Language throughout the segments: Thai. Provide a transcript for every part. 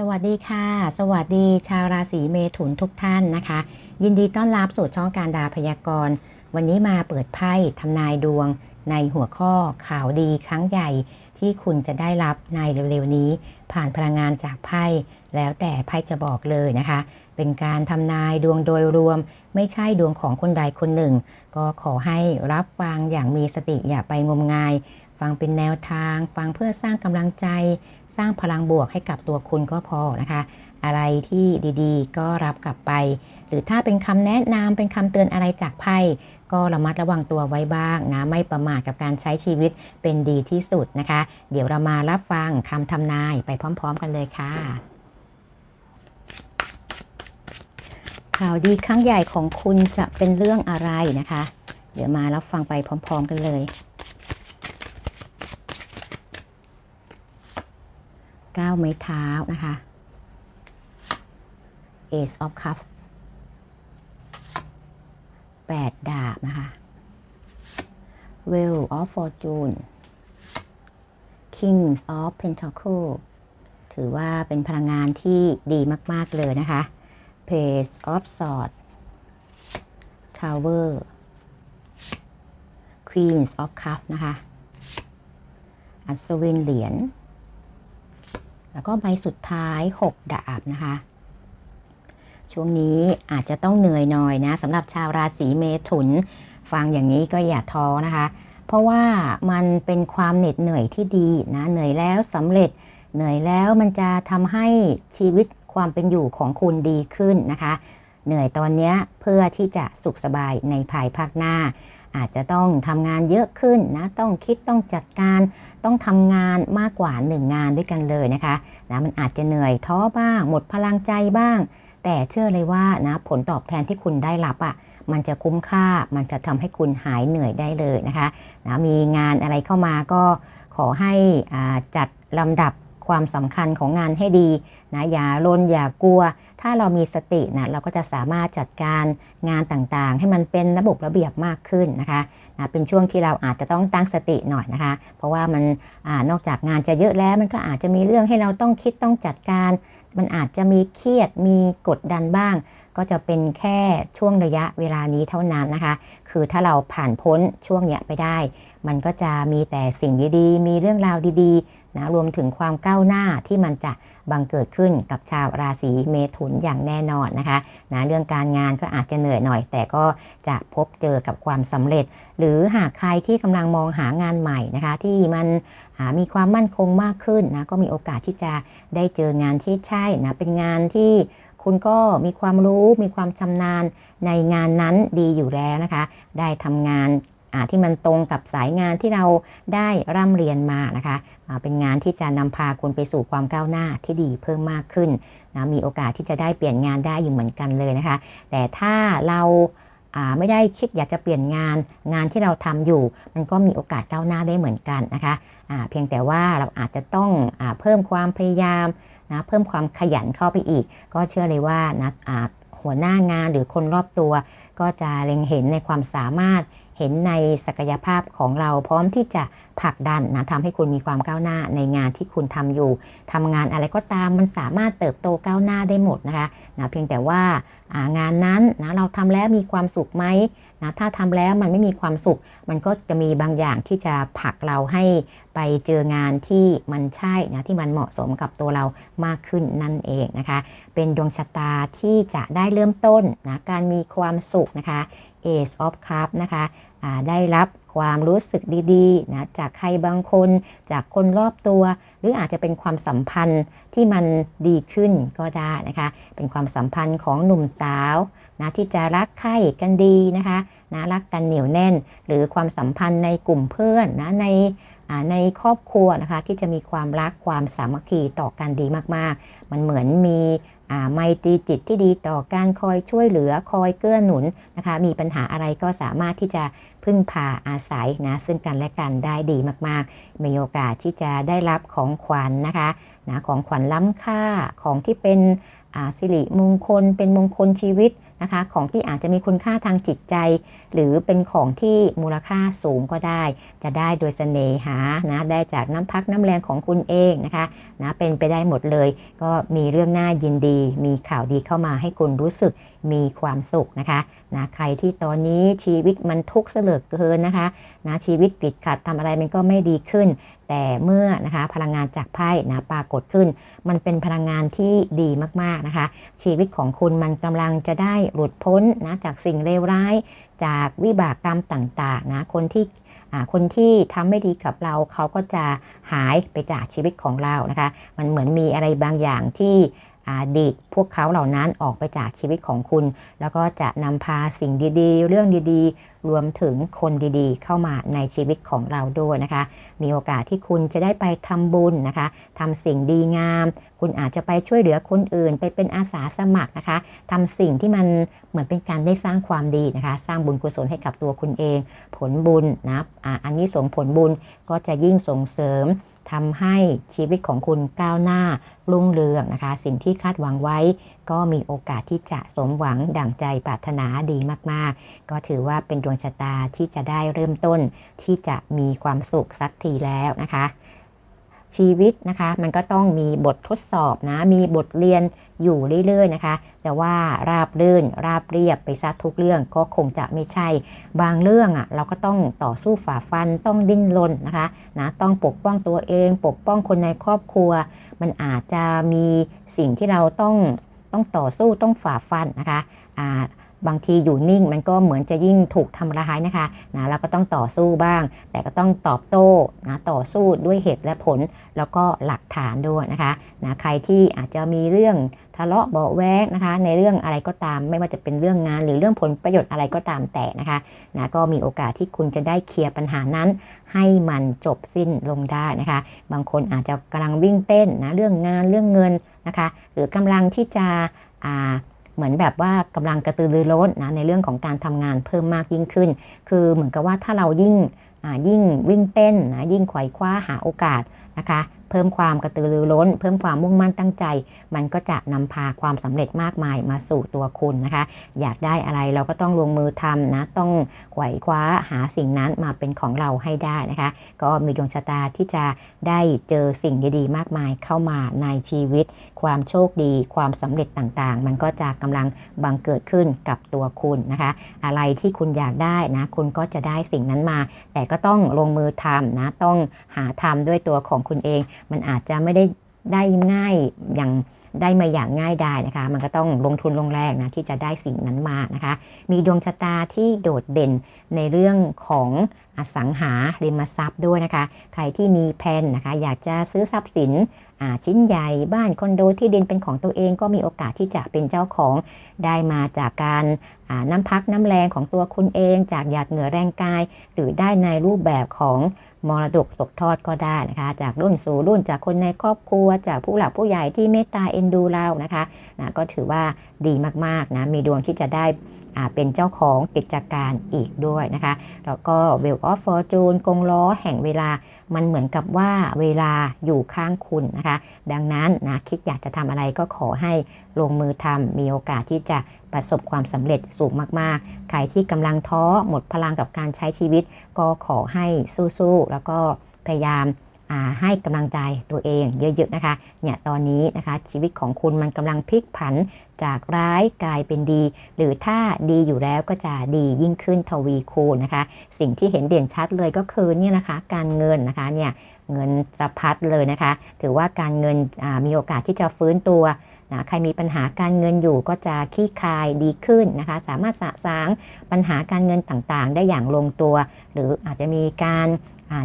สวัสดีค่ะ สวัสดีชาวราศีเมถุนทุกท่านนะคะ ยินดีต้อนรับสู่ช่องการดาพยากรณ์ วันนี้มาเปิดไพ่ทำนายดวง ในหัวข้อข่าวดีครั้งใหญ่ ที่คุณจะได้รับในเร็วๆนี้ ผ่านพลังงานจากไพ่แล้วแต่ไพ่จะบอกเลยนะคะ เป็นการทำนายดวงโดยรวม ไม่ใช่ดวงของคนใดคนหนึ่ง ก็ขอให้รับฟังอย่างมีสติอย่าไปงมงาย ฟังเป็นแนวทาง ฟังเพื่อสร้างกำลังใจ สร้างพลังบวกให้กับตัวคุณก็พอนะคะ อะไรที่ดีๆ ก็รับกลับไป หรือถ้าเป็นคำแนะนำเป็นคำเตือนอะไรจากไพ่ก็ระมัดระวังตัวไว้บ้างนะไม่ประมาทกับการใช้ชีวิตเป็นดีที่สุดนะคะ เดี๋ยวเรามารับฟังคำทำนายไปพร้อม ๆ กันเลยค่ะ ข่าวดีครั้งใหญ่ของคุณจะเป็นเรื่องอะไรนะคะ เดี๋ยวมารับฟังไปพร้อม ๆ กันเลย ก้าไม้เท้านะคะ Ace of Cup แปดดาบนะคะ Wheel of Fortune Kings of Pentacle ถือว่าเป็นพลังงานที่ดีมาก ๆ เลยนะคะ Page of Swords Tower Queens of Cups นะคะ อัศวินเหรียญ แล้วก็ใบสุดท้าย 6 ดาบนะคะ ช่วงนี้อาจจะต้องเหนื่อยหน่อยนะสำหรับชาวราศีเมถุน ฟังอย่างนี้ก็อย่าท้อนะคะ เพราะว่ามันเป็นความเหน็ดเหนื่อยที่ดีนะ เหนื่อยแล้วสำเร็จ เหนื่อยแล้วมันจะทำให้ชีวิตความเป็นอยู่ของคุณดีขึ้นนะคะ เหนื่อยตอนนี้เพื่อที่จะสุขสบายในภายภาคหน้า อาจจะต้องทำงานเยอะขึ้นนะ ต้องคิดต้องจัดการ ต้องทำงานมากกว่าหนึ่งงานด้วยกันเลยนะคะนะมันอาจจะเหนื่อยท้อบ้าง หมดพลังใจบ้าง แต่เชื่อเลยว่านะผลตอบแทนที่คุณได้รับอะ่ะมันจะคุ้มค่ามันจะทำให้คุณหายเหนื่อยได้เลยนะคะนะมีงานอะไรเข้ามาก็ขอให้จัดลำดับความสำคัญของงานให้ดีนะอย่าลนอย่ากลัว ถ้าเรามีสตินะเราก็จะสามารถจัดการงานต่างๆ ให้มันเป็นระบบระเบียบมากขึ้นนะคะนะ เป็นช่วงที่เราอาจจะต้องตั้งสติหน่อยนะคะ เพราะว่ามันอนอกจากงานจะเยอะแล้วมันก็อาจจะมีเรื่องให้เราต้องคิดต้องจัดการ มันอาจจะมีเครียดมีกดดันบ้าง ก็จะเป็นแค่ช่วงระยะเวลานี้เท่านั้นนะคะ คือถ้าเราผ่านพ้นช่วงเนี้ยไปได้ มันก็จะมีแต่สิ่งดีๆ มีเรื่องราวดีๆ นะรวมถึงความก้าวหน้าที่มันจะบังเกิดขึ้นกับชาวราศีเมถุนอย่างแน่นอนนะคะนะเรื่องการงานก็อาจจะเหนื่อยหน่อย แต่ก็จะพบเจอกับความสำเร็จ หรือหากใครที่กำลังมองหางานใหม่นะคะ ที่มันมีความมั่นคงมากขึ้นนะก็มีโอกาสที่จะได้เจองานที่ใช่นะเป็นงานที่คุณก็มีความรู้มีความชำนาญในงานนั้นดีอยู่แล้วนะคะ ได้ทำงาน ที่มันตรงกับสายงานที่เราได้ร่ำเรียนมานะคะเป็นงานที่จะนำพาคุณไปสู่ความก้าวหน้าที่ดีเพิ่มมากขึ้นนะมีโอกาสที่จะได้เปลี่ยนงานได้อยู่เหมือนกันเลยนะคะ แต่ถ้าเราไม่ได้คิดอยากจะเปลี่ยนงานงานที่เราทำอยู่ มันก็มีโอกาสก้าวหน้าได้เหมือนกันนะคะเพียงแต่ว่าเราอาจจะต้องอเพิ่มความพยายามนะเพิ่มความขยันเข้าไปอีก ก็เชื่อเลยว่านะหัวหน้างานหรือคนรอบตัว ก็จะเล็งเห็นในความสามารถ เห็นในศักยภาพของเราพร้อมที่จะผลักดันนะทำให้คุณมีความก้าวหน้าในงานที่คุณทำอยู่ทำงานอะไรก็ตามมันสามารถเติบโตก้าวหน้าได้หมดนะคะนะเพียงแต่ว่างานนั้นนะเราทำแล้วมีความสุขไหม นะถ้าทำแล้วมันไม่มีความสุข มันก็จะมีบางอย่างที่จะผลักเราให้ไปเจองานที่มันใช่นะที่มันเหมาะสมกับตัวเรามากขึ้นนั่นเองนะคะ เป็นดวงชะตาที่จะได้เริ่มต้นนะการมีความสุขนะคะ Ace of Cup นะคะได้รับความรู้สึกดีๆนะจากใครบางคน จากคนรอบตัว หรืออาจจะเป็นความสัมพันธ์ที่มันดีขึ้นก็ได้นะคะ เป็นความสัมพันธ์ของหนุ่มสาว นะที่จะรักใคร่กันดีนะคะนะรักกันเหนียวแน่น หรือความสัมพันธ์ในกลุ่มเพื่อนนะในในครอบครัวนะคะที่จะมีความรักความสามัคคีต่อกันดีมากๆ มันเหมือนมีไมตรีจิตที่ดีต่อการคอยช่วยเหลือคอยเกื้อหนุนนะคะ มีปัญหาอะไรก็สามารถที่จะพึ่งพาอาศัยนะซึ่งกันและกันได้ดีมากๆ มีโอกาสที่จะได้รับของขวัญนนะคะนะของขวัญล้ำค่าของที่เป็นสิริมงคลเป็นมงคลชีวิต นะคะ ของที่อาจจะมีคุณค่าทางจิตใจ หรือเป็นของที่มูลค่าสูงก็ได้ จะได้โดยเสน่หานะได้จากน้ำพักน้ำแรงของคุณเองนะคะนะเป็นไปได้หมดเลย ก็มีเรื่องน่ายินดี มีข่าวดีเข้ามาให้คุณรู้สึกมีความสุขนะคะนะใครที่ตอนนี้ชีวิตมันทุกข์เสลือกเกินนะคะนะชีวิตติดขัดทำอะไรมันก็ไม่ดีขึ้น แต่เมื่อนะคะพลังงานจากไพ่นะปรากฏขึ้น มันเป็นพลังงานที่ดีมากๆนะคะ ชีวิตของคุณมันกำลังจะได้หลุดพ้นนะจากสิ่งเลวร้าย จากวิบากกรรมต่างๆนะคนที่คนที่ทำไม่ดีกับเราเขาก็จะหายไปจากชีวิตของเรานะคะ มันเหมือนมีอะไรบางอย่างที่ ดีพวกเขาเหล่านั้นออกไปจากชีวิตของคุณ แล้วก็จะนำพาสิ่งดีๆ เรื่องดีๆ รวมถึงคนดีๆ เข้ามาในชีวิตของเราด้วยนะคะ มีโอกาสที่คุณจะได้ไปทำบุญนะคะทำสิ่งดีงาม คุณอาจจะไปช่วยเหลือคนอื่น ไปเป็นอาสาสมัครนะคะทำสิ่งที่มันเหมือนเป็นการได้สร้างความดีนะคะ สร้างบุญกุศลให้กับตัวคุณเอง ผลบุญนะอ่อันนี้ส่งผลบุญก็จะยิ่งส่งเสริม ทำให้ชีวิตของคุณก้าวหน้ารุ่งเรืองนะคะ สิ่งที่คาดหวังไว้ ก็มีโอกาสที่จะสมหวังดั่งใจปรารถนาดีมากๆ ก็ถือว่าเป็นดวงชะตาที่จะได้เริ่มต้นที่จะมีความสุขสักทีแล้วนะคะ ชีวิตนะคะ มันก็ต้องมีบททดสอบนะ มีบทเรียนอยู่เรื่อยๆนะคะ แต่ว่าราบรื่นราบเรียบไปซะทุกเรื่องก็คงจะไม่ใช่ บางเรื่องอะ่ะเราก็ต้องต่อสู้ฝ่าฟันต้องดิ้นรนนะคะนะต้องปกป้องตัวเอง ปกป้องคนในครอบครัว มันอาจจะมีสิ่งที่เราต้องต้องต่อสู้ต้องฝ่าฟันนะคะอ่า บางทีอยู่นิ่งมันก็เหมือนจะยิ่งถูกทำร้ายนะคะนะเราก็ต้องต่อสู้บ้าง แต่ก็ต้องตอบโต้นะต่อสู้ด้วยเหตุและผล แล้วก็หลักฐานด้วยนะคะนะใครที่อาจจะมีเรื่องทะเลาะเบาแวกนะคะ ในเรื่องอะไรก็ตาม ไม่ว่าจะเป็นเรื่องงานหรือเรื่องผลประโยชน์อะไรก็ตามแต่นะคะนะก็มีโอกาสที่คุณจะได้เคลียร์ปัญหานั้น ให้มันจบสิ้นลงได้นะคะ บางคนอาจจะกำลังวิ่งเต้นนะเรื่องงานเรื่องเงินนะคะ หรือกำลังที่จะอ่า เหมือนแบบว่ากำลังกระตือรือร้นนะในเรื่องของการทำงานเพิ่มมากยิ่งขึ้น คือเหมือนกับว่าถ้าเรายิ่งยิ่งวิ่งเต้นนะยิ่งไขว่คว้าหาโอกาสนะคะ พิ่มความกระตือรือร้น เพิ่มความมุ่งมั่นตั้งใจ มันก็จะนำพาความสำเร็จมากมายมาสู่ตัวคุณนะคะ อยากได้อะไรเราก็ต้องลงมือทำนะ ต้องไขว่คว้าหาสิ่งนั้นมาเป็นของเราให้ได้นะคะ ก็มีดวงชะตาที่จะได้เจอสิ่งดีๆ มากมายเข้ามาในชีวิต ความโชคดี ความสำเร็จต่างๆ มันก็จะกำลังบังเกิดขึ้นกับตัวคุณนะคะ อะไรที่คุณอยากได้นะ คุณก็จะได้สิ่งนั้นมา แต่ก็ต้องลงมือทำนะ ต้องหาทำด้วยตัวของคุณเองมันอาจจะไม่ได้ได้ง่ายอย่างได้มาอย่างง่ายได้นะคะ มันก็ต้องลงทุนลงแรงนะที่จะได้สิ่งนั้นมานะคะ มีดวงชะตาที่โดดเด่นในเรื่องของอสังหาริมทรัพย์ด้วยนะคะ ใครที่มีแผนนะคะ อยากจะซื้อทรัพย์สินชิ้นใหญ่บ้านคอนโดที่ดินเป็นของตัวเองก็มีโอกาสที่จะเป็นเจ้าของได้มาจากการน้ำพักน้ำแรงของตัวคุณเอง จากหยาดเหงื่อแรงกาย หรือได้ในรูปแบบของ มรดกตกทอดก็ได้นะคะ จากรุ่นสู่รุ่นจากคนในครอบครัว จากผู้หลักผู้ใหญ่ที่เมตตาเอ็นดูเรานะคะนะก็ถือว่าดีมากๆนะมีดวงที่จะได้เป็นเจ้าของกิจการอีกด้วยนะคะ แล้วก็ w e l l of Fortune กงล้อแห่งเวลา มันเหมือนกับว่าเวลาอยู่ข้างคุณนะคะ ดังนั้นนะคิดอยากจะทำอะไรก็ขอให้ลงมือทำมีโอกาสที่จะประสบความสำเร็จสูงมากๆ ใครที่กำลังท้อหมดพลังกับการใช้ชีวิต ก็ขอให้สู้ๆแล้วก็พยายาม ให้กำลังใจตัวเองเยอะๆนะคะเนี่ยตอนนี้นะคะชีวิตของคุณมันกำลังพลิกผันจากร้ายกลายเป็นดี หรือถ้าดีอยู่แล้วก็จะดียิ่งขึ้นทวีคูณนะคะ สิ่งที่เห็นเด่นชัดเลยก็คือเนี่ยนะคะการเงินนะคะเนี่ยเงินสะพัดเลยนะคะ ถือว่าการเงินมีโอกาสที่จะฟื้นตัวนะใครมีปัญหาการเงินอยู่ก็จะขี้คลายดีขึ้นนะคะ สามารถสะสางปัญหาการเงินต่างๆ ได้อย่างลงตัว หรืออาจจะมีการ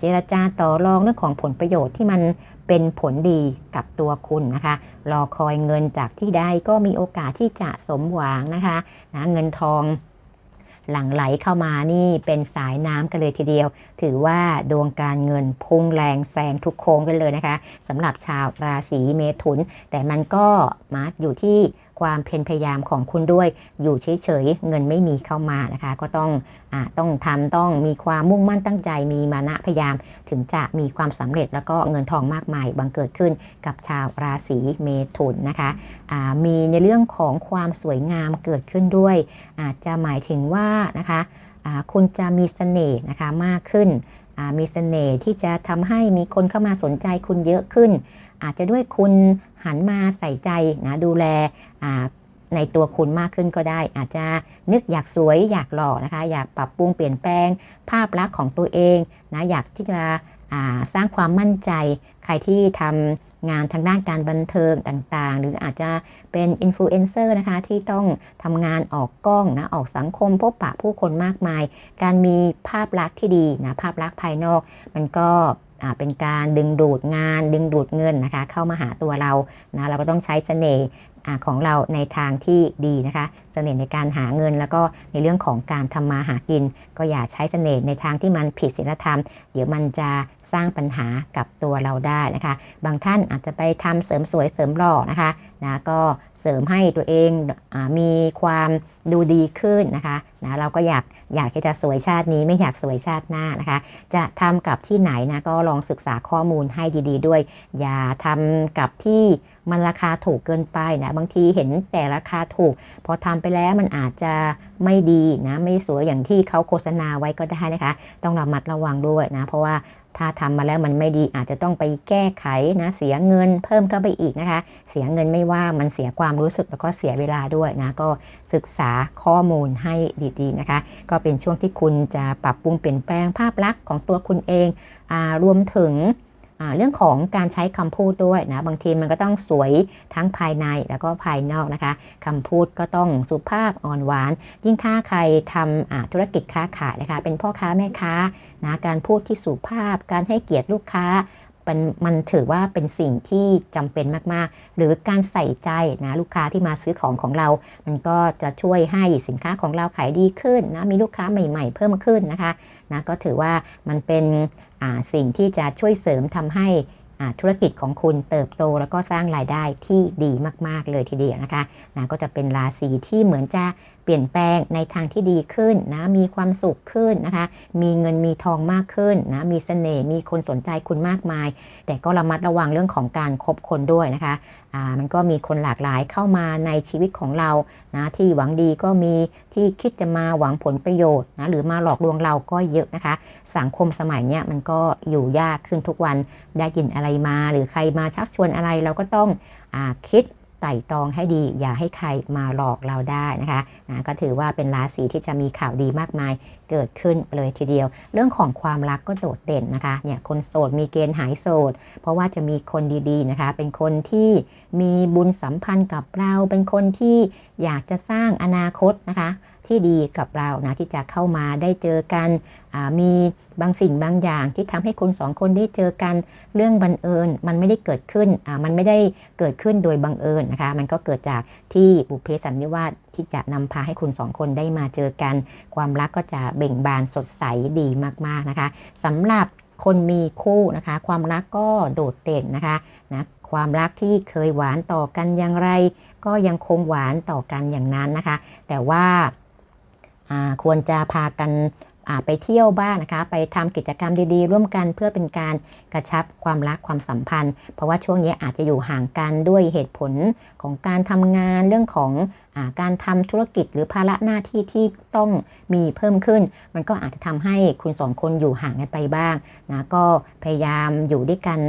เจรจาต่อรองเรื่องของผลประโยชน์ที่มันเป็นผลดีกับตัวคุณนะคะ รอคอยเงินจากที่ใดก็มีโอกาสที่จะสมหวังนะคะนะเงินทองหลั่งไหลเข้ามานี่เป็นสายน้ำกันเลยทีเดียว ถือว่าดวงการเงินพุ่งแรงแซงทุกโค้งกันเลยนะคะสำหรับชาวราศีเมถุน แต่มันก็มาอยู่ที่ ความเพียรพยายามของคุณด้วย อยู่เฉยๆเงินไม่มีเข้ามานะคะ ก็ต้องอต้องทำต้องมีความมุ่งมั่นตั้งใจ มีมานะพยายาม ถึงจะมีความสำเร็จแล้วก็เงินทองมากมายบังเกิดขึ้นกับชาวราศีเมถุนนะคะมีในเรื่องของความสวยงามเกิดขึ้นด้วย อาจจะหมายถึงว่านะคะคุณจะมีเสน่ห์นะคะมากขึ้นมีเสน่ห์ที่จะทำให้มีคนเข้ามาสนใจคุณเยอะขึ้น อาจจะด้วยคุณ หันมาใส่ใจนะดูแลในตัวคุณมากขึ้นก็ได้ อาจจะนึกอยากสวยอยากหล่อนะคะ อยากปรับปรุงเปลี่ยนแปลง ภาพลักษณ์ของตัวเองนะอยากที่จะสร้างความมั่นใจ ใครที่ทำงานทางด้านการบันเทิงต่างๆ หรืออาจจะเป็นอินฟลูเอนเซอร์นะคะที่ต้องทำงานออกกล้องนะออกสังคมพบปะผู้คนมากมาย การมีภาพลักษณ์ที่ดีนะภาพลักษณ์ภายนอก มันก็ เป็นการดึงดูดงาน ดึงดูดเงินนะคะ เข้ามาหาตัวเรานะเราก็ต้องใช้เสน่ห์ ของเราในทางที่ดีนะคะเสน่ห์ในการหาเงิน แล้วก็ในเรื่องของการทำมาหากิน ก็อย่าใช้เสน่ห์ในทางที่มันผิดศีลธรรม เดี๋ยวมันจะสร้างปัญหากับตัวเราได้นะคะ บางท่านอาจจะไปทำเสริมสวยเสริมหล่อนะคะนะก็เสริมให้ตัวเองอมีความดูดีขึ้นนะคะนะเราก็อยากอยากที่จะสวยชาตินี้ไม่อยากสวยชาติหน้านะคะ จะทำกับที่ไหนนะก็ลองศึกษาข้อมูลให้ดี ๆ ด้วย อย่าทำกับที่ มันราคาถูกเกินไปนะบางทีเห็นแต่ราคาถูก พอทำไปแล้วมันอาจจะไม่ดีนะไม่สวยอย่างที่เขาโฆษณาไว้ก็ได้นะคะ ต้องระมัดระวังด้วยนะ เพราะว่าถ้าทำมาแล้วมันไม่ดีอาจจะต้องไปแก้ไขนะเสียเงินเพิ่มเข้าไปอีกนะคะ เสียเงินไม่ว่ามันเสียความรู้สึกแล้วก็เสียเวลาด้วยนะก็ศึกษาข้อมูลให้ดีๆนะคะ ก็เป็นช่วงที่คุณจะปรับปรุงเปลี่ยนแปลงภาพลักษณ์ของตัวคุณเองอารวมถึง เรื่องของการใช้คำพูดด้วยนะบางทีมันก็ต้องสวยทั้งภายในแล้วก็ภายนอกนะคะคำพูดก็ต้องสุภาพอ่อนหวาน ยิ่งถ้าใครทำอ่าธุรกิจค้าขายนะคะ เป็นพ่อค้าแม่ค้านะการพูดที่สุภาพ การให้เกียรติลูกค้ามันมันถือว่าเป็นสิ่งที่จำเป็นมาก ๆ หรือการใส่ใจนะลูกค้าที่มาซื้อของของเรา มันก็จะช่วยให้สินค้าของเราขายดีขึ้นนะมีลูกค้าใหม่ ๆ เพิ่มขึ้นนะคะ นะก็ถือว่ามันเป็นสิ่งที่จะช่วยเสริมทำให้ธุรกิจของคุณเติบโตแล้วก็สร้างรายได้ที่ดีมาก ๆ เลยทีเดียวนะคะนะก็จะเป็นราศีที่เหมือนจะ ปลี่ยนแปลงในทางที่ดีขึ้นนะมีความสุขขึ้นนะคะ มีเงินมีทองมากขึ้นนะมีเสน่ห์มีคนสนใจคุณมากมาย แต่ก็ระมัดระวังเรื่องของการคบคนด้วยนะคะมันก็มีคนหลากหลายเข้ามาในชีวิตของเรานะที่หวังดีก็มีที่คิดจะมาหวังผลประโยชน์นะหรือมาหลอกลวงเราก็เยอะนะคะ สังคมสมัยเนี้ยมันก็อยู่ยากขึ้นทุกวันได้ยินอะไรมา หรือใครมาชักชวนอะไรเราก็ต้องอคิด ไต่ตองให้ดี อย่าให้ใครมาหลอกเราได้นะคะนะก็ถือว่าเป็นราศีที่จะมีข่าวดีมากมายเกิดขึ้นเลยทีเดียว เรื่องของความรักก็โดดเด่นนะคะเนี่ยคนโสดมีเกณฑ์หายโสด เพราะว่าจะมีคนดีๆนะคะ เป็นคนที่มีบุญสัมพันธ์กับเรา เป็นคนที่อยากจะสร้างอนาคตนะคะ ที่ดีกับเรานะที่จะเข้ามาได้เจอกันมีบางสิ่งบางอย่างที่ทำให้คุณสองคนได้เจอกันเรื่องบังเอิญ มันไม่ได้เกิดขึ้นมันไม่ได้เกิดขึ้นโดยบังเอิญนะคะมันก็เกิดจากที่บุพเพสันนิวาสที่จะนำพาให้คุณสองคนได้มาเจอกัน ความรักก็จะเบ่งบานสดใสดีมากๆนะคะสำหรับคนมีคู่นะคะ ความรักก็โดดเด่นนะคะนะความรักที่เคยหวานต่อกันอย่างไร ก็ยังคงหวานต่อกันอย่างนั้นนะคะ แต่ว่า ควรจะพากันไปเที่ยวบ้างนะคะ ไปทำกิจกรรมดีๆ ร่วมกันเพื่อเป็นการกระชับความรักความสัมพันธ์ เพราะว่าช่วงนี้อาจจะอยู่ห่างกันด้วยเหตุผลของการทำงานเรื่องของอการทำธุรกิจหรือภาระหน้าที่ที่ต้องมีเพิ่มขึ้น มันก็อาจจะทำให้คุณสองคนอยู่ห่างกันไปบ้างนะก็พยายามอยู่ด้วยกัน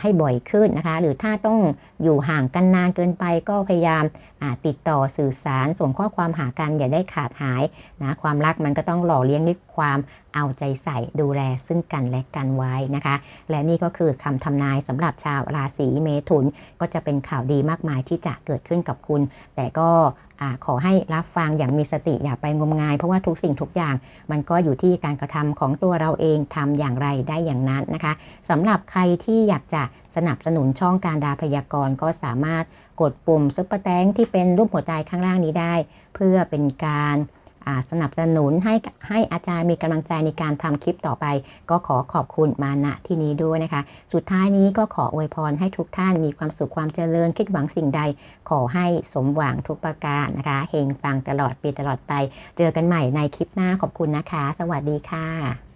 ให้บ่อยขึ้นนะคะ หรือถ้าต้อง อยู่ห่างกันนานเกินไปก็พยายามาติดต่อสื่อสารส่งข้อความหากันอย่าได้ขาดหายนะความรักมันก็ต้องหล่อเลี้ยงด้วยความเอาใจใส่ดูแลซึ่งกันและกันไว้นะคะ และนี่ก็คือคำทำนายสำหรับชาวราศีเมถุน ก็จะเป็นข่าวดีมากมายที่จะเกิดขึ้นกับคุณ แต่ก็อขอให้รับฟังอย่างมีสติอย่าไปงมงาย เพราะว่าทุกสิ่งทุกอย่าง มันก็อยู่ที่การกระทำของตัวเราเองทำอย่างไรได้อย่างนั้นนะคะสำหรับใครที่อยากจะสนับสนุนช่องการดาพยากรณ์ก็สามารถกดปุ่มซุปเปอร์แตงที่เป็นรูปหัวใจข้างล่างนี้ได้ เพื่อเป็นการสนับสนุนให้ให้อาจารย์มีกำลังใจในการทำคลิปต่อไป ก็ขอขอบคุณมาณที่นี้ด้วยนะคะ สุดท้ายนี้ก็ขออวยพรให้ทุกท่านมีความสุขความเจริญคิดหวังสิ่งใด ขอให้สมหวังทุกประการนะคะเฮงปังตลอดปีตลอดไป เจอกันใหม่ในคลิปหน้าขอบคุณนะคะ สวัสดีค่ะ